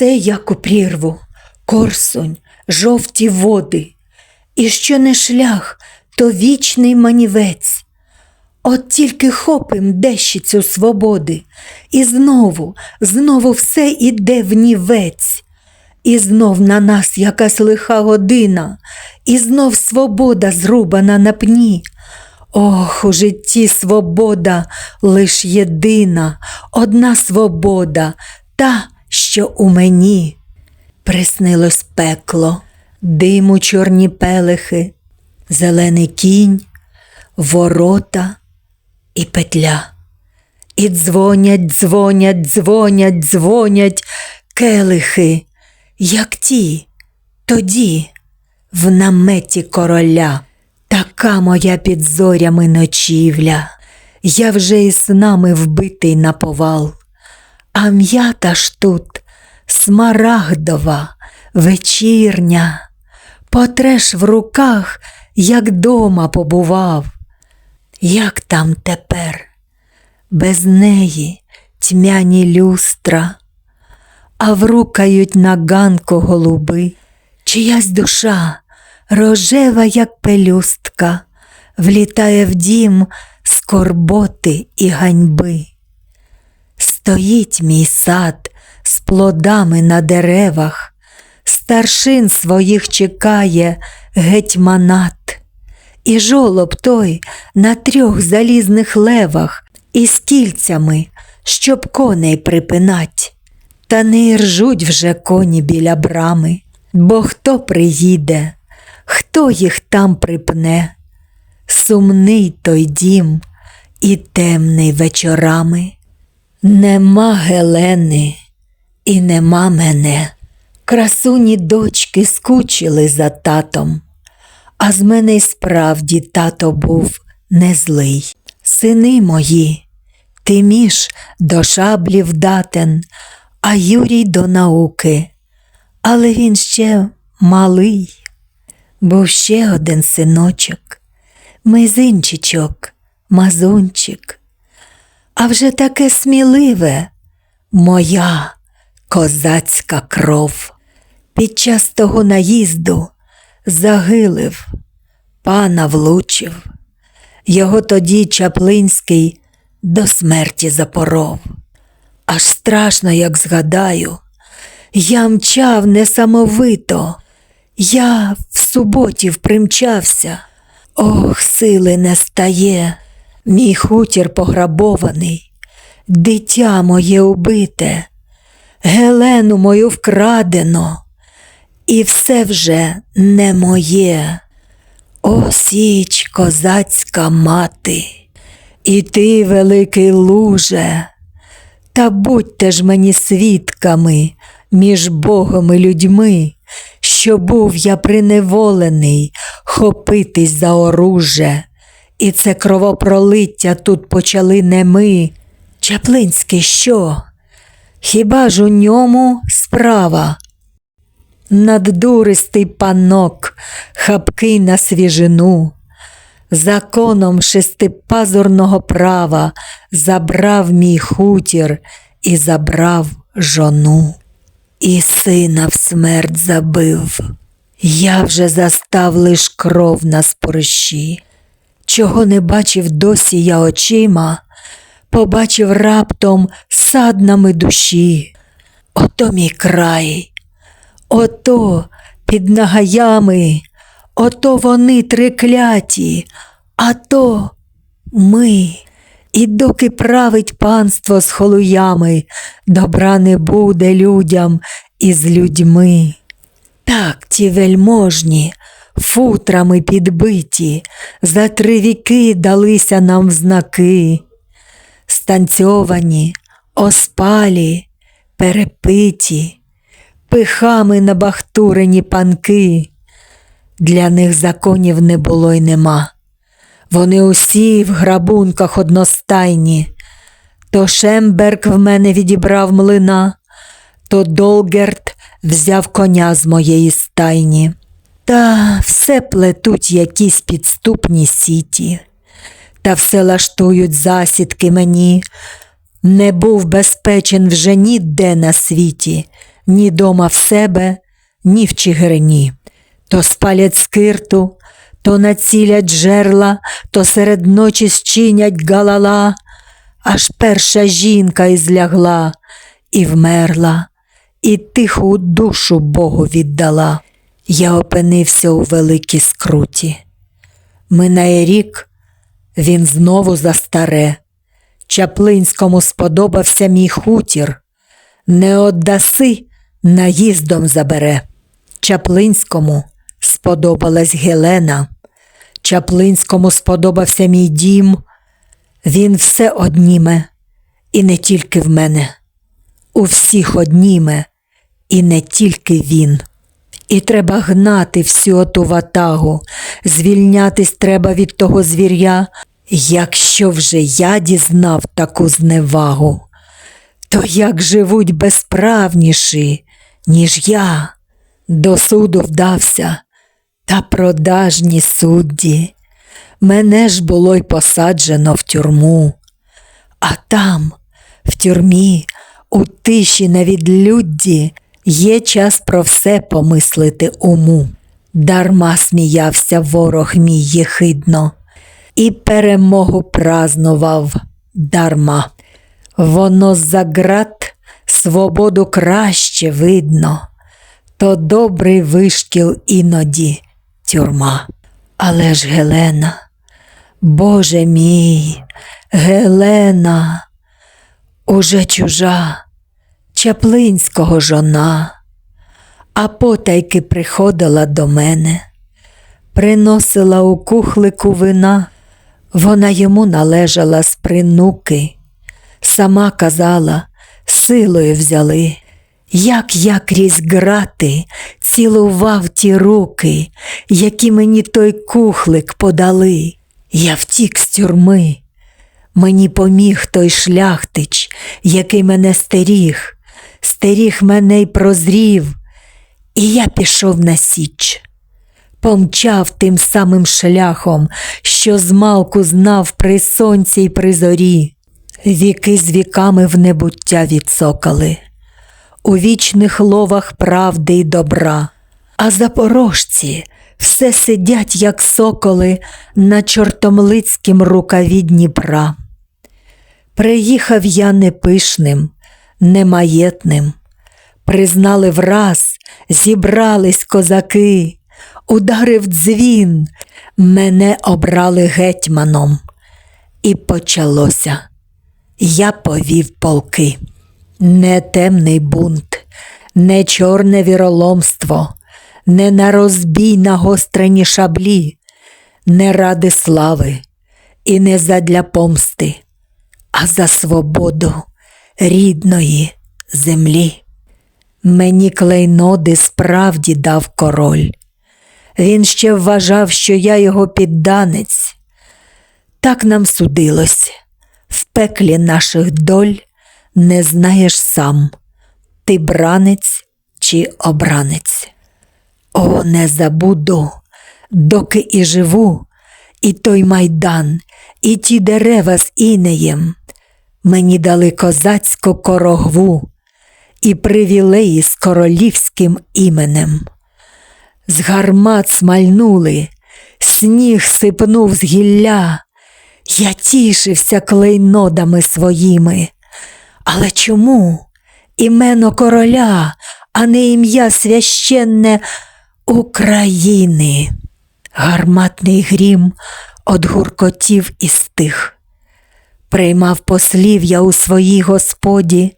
Все як у прірву, корсунь, жовті води, і що не шлях, то вічний манівець. От тільки хопим дещицю свободи, і знову, знову все іде в нівець. І знов на нас якась лиха година, і знов свобода зрубана на пні. Ох, у житті свобода лиш єдина, одна свобода, та, що у мені. Приснилось пекло, диму чорні пелехи, зелений кінь, ворота і петля. І дзвонять, дзвонять, дзвонять, дзвонять келихи, як ті, тоді, в наметі короля. Така моя під зорями ночівля, я вже і снами вбитий на повал. А м'ята ж тут смарагдова, вечірня, потреш в руках, як дома побував. Як там тепер, без неї тьмяні люстра, а врукають на ганку голуби, чиясь душа, рожева, як пелюстка, влітає в дім скорботи і ганьби. Стоїть мій сад з плодами на деревах, старшин своїх чекає гетьманат, і жолоб той на трьох залізних левах із кільцями, щоб коней припинать. Та не іржуть вже коні біля брами, бо хто приїде, хто їх там припне? Сумний той дім і темний вечорами. Нема Гелени і нема мене. Красуні дочки скучили за татом, а з мене й справді тато був не злий. Сини мої, Тиміш до шаблі вдатен, а Юрій до науки, але він ще малий. Був ще один синочок, мизинчичок, мазунчик, а вже таке сміливе моя козацька кров. Під час того наїзду загилив, пана влучив, його тоді Чаплинський до смерті запоров. Аж страшно, як згадаю, я мчав несамовито, я в суботів примчався. Ох, сили не стає, мій хутір пограбований, дитя моє убите, Гелену мою вкрадено, і все вже не моє. О, січ, козацька мати, і ти, великий луже, та будьте ж мені свідками між Богом і людьми, що був я приневолений хопитись за оруже, і це кровопролиття тут почали не ми. Чаплинський що? Хіба ж у ньому справа? Наддуристий панок, хапкий на свіжину, законом шестипазурного права забрав мій хутір і забрав жону, і сина в смерть забив. Я вже застав лиш кров на спорщі, чого не бачив досі я очима, побачив раптом саднами душі. Ото мій край, ото під нагаями, ото вони трикляті, а то ми. І доки править панство з холуями, добра не буде людям із людьми. Так ті вельможні, футрами підбиті, за три віки далися нам знаки, станцьовані, оспалі, перепиті, пихами набахтурені панки. Для них законів не було й нема. Вони усі в грабунках одностайні. То Шемберг в мене відібрав млина, то Долгерт взяв коня з моєї стайні. Та все плетуть якісь підступні сіті, та все лаштують засідки мені. Не був безпечен вже ніде на світі, ні дома в себе, ні в Чигирині. То спалять скирту, то націлять жерла, то серед ночі щинять галала, аж перша жінка ізлягла і вмерла, і тиху душу Богу віддала. Я опинився у великій скруті. Минає рік, він знову застаре. Чаплинському сподобався мій хутір. Не оддаси, наїздом забере. Чаплинському сподобалась Гелена. Чаплинському сподобався мій дім. Він все одніме, і не тільки в мене. У всіх одніме, і не тільки він. І треба гнати всю оту ватагу, звільнятись треба від того звір'я, якщо вже я дізнав таку зневагу, то як живуть безправніші, ніж я, до суду вдався, та продажні судді. Мене ж було й посаджено в тюрму, а там, в тюрмі, у тиші на відлюдді, є час про все помислити уму. Дарма сміявся ворог мій єхидно, і перемогу празнував дарма. Воно за град свободу краще видно, то добрий вишкіл іноді тюрма. Але ж Гелена, Боже мій, Гелена, уже чужа, Чаплинського жона, а потайки приходила до мене, приносила у кухлику вина, вона йому належала з принуки, сама казала, силою взяли. Як я крізь грати цілував ті руки, які мені той кухлик подали, я втік з тюрми. Мені поміг той шляхтич, який мене стеріг, стеріг мене й прозрів, і я пішов на січ, помчав тим самим шляхом, що змалку знав при сонці й при зорі, віки з віками в небуття відсокали. У вічних ловах правди й добра, а запорожці все сидять, як соколи, на чортомлицькім рукаві Дніпра. Приїхав я непишним, немаєтним, признали враз, зібрались козаки, ударив дзвін, мене обрали гетьманом, і почалося. Я повів полки. Не темний бунт, не чорне віроломство, не на розбій нагострені шаблі, не ради слави і не задля помсти, а за свободу рідної землі. Мені клейноди справді дав король. Він ще вважав, що я його підданець. Так нам судилось в пеклі наших доль не знаєш сам, ти бранець чи обранець. О, не забуду, доки і живу, і той майдан, і ті дерева з інеєм. Мені дали козацьку корогву і привілеї з королівським іменем. З гармат смальнули, сніг сипнув з гілля, я тішився клейнодами своїми. Але чому імено короля, а не ім'я священне України? Гарматний грім од гуркотів і стих. Приймав послів я у своїй господі,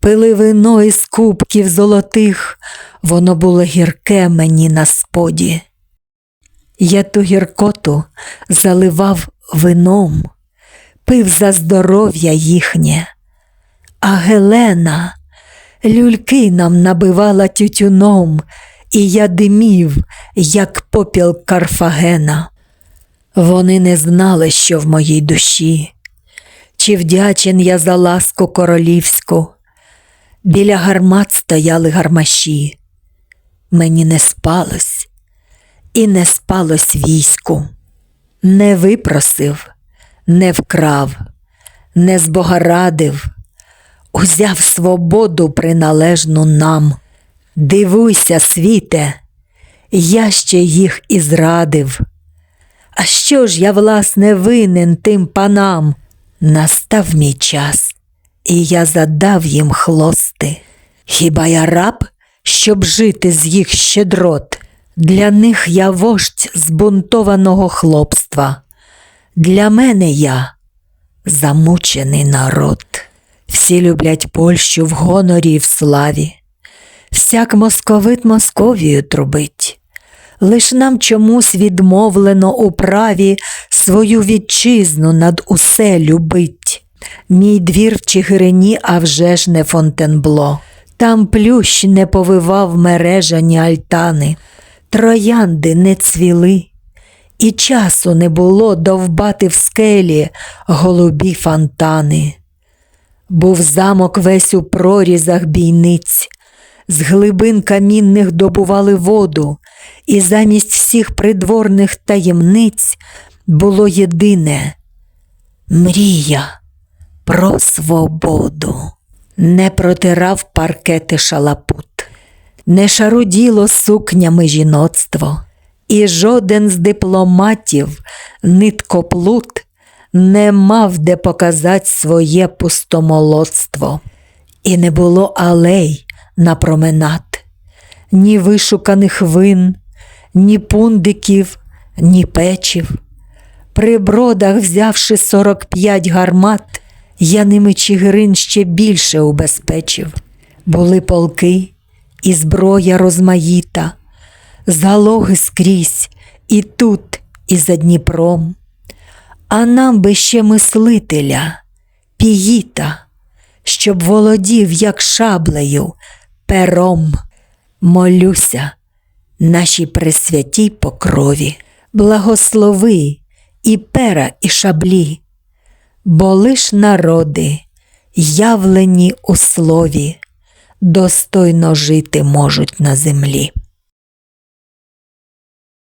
пили вино із кубків золотих, воно було гірке мені на споді. Я ту гіркоту заливав вином, пив за здоров'я їхнє. А Гелена люльки нам набивала тютюном, і я димів, як попіл Карфагена. Вони не знали, що в моїй душі, чи вдячен я за ласку королівську. Біля гармат стояли гармаші. Мені не спалось, і не спалось війську, не випросив, не вкрав, не збогарадив узяв свободу приналежну нам. Дивуйся, світе, я ще їх і зрадив. А що ж я, власне, винен тим панам? Настав мій час, і я задав їм хлости. Хіба я раб, щоб жити з їх щедрот? Для них я вождь збунтованого хлопства. Для мене я замучений народ. Всі люблять Польщу в гонорі і в славі. Всяк московит Московію трубить. Лиш нам чомусь відмовлено у праві свою вітчизну над усе любить. Мій двір в Чигирині, а вже ж не Фонтенбло. Там плющ не повивав мережані альтани, троянди не цвіли, і часу не було довбати в скелі голубі фонтани. Був замок весь у прорізах бійниць, з глибин камінних добували воду, і замість всіх придворних таємниць було єдине мрія про свободу. Не протирав паркети шалапут, не шаруділо сукнями жіноцтво, і жоден з дипломатів, ниткоплут, не мав де показати своє пустомолодство, і не було алей на променад, ні вишуканих вин, ні пундиків, ні печів. При бродах, взявши сорок п'ять гармат, я ними Чигирин ще більше убезпечив. Були полки і зброя розмаїта, залоги скрізь і тут, і за Дніпром. А нам би ще мислителя, піїта, щоб володів, як шаблею, пером. Молюся нашій пресвятій покрові, благослови і пера, і шаблі, бо лиш народи, явлені у слові, достойно жити можуть на землі.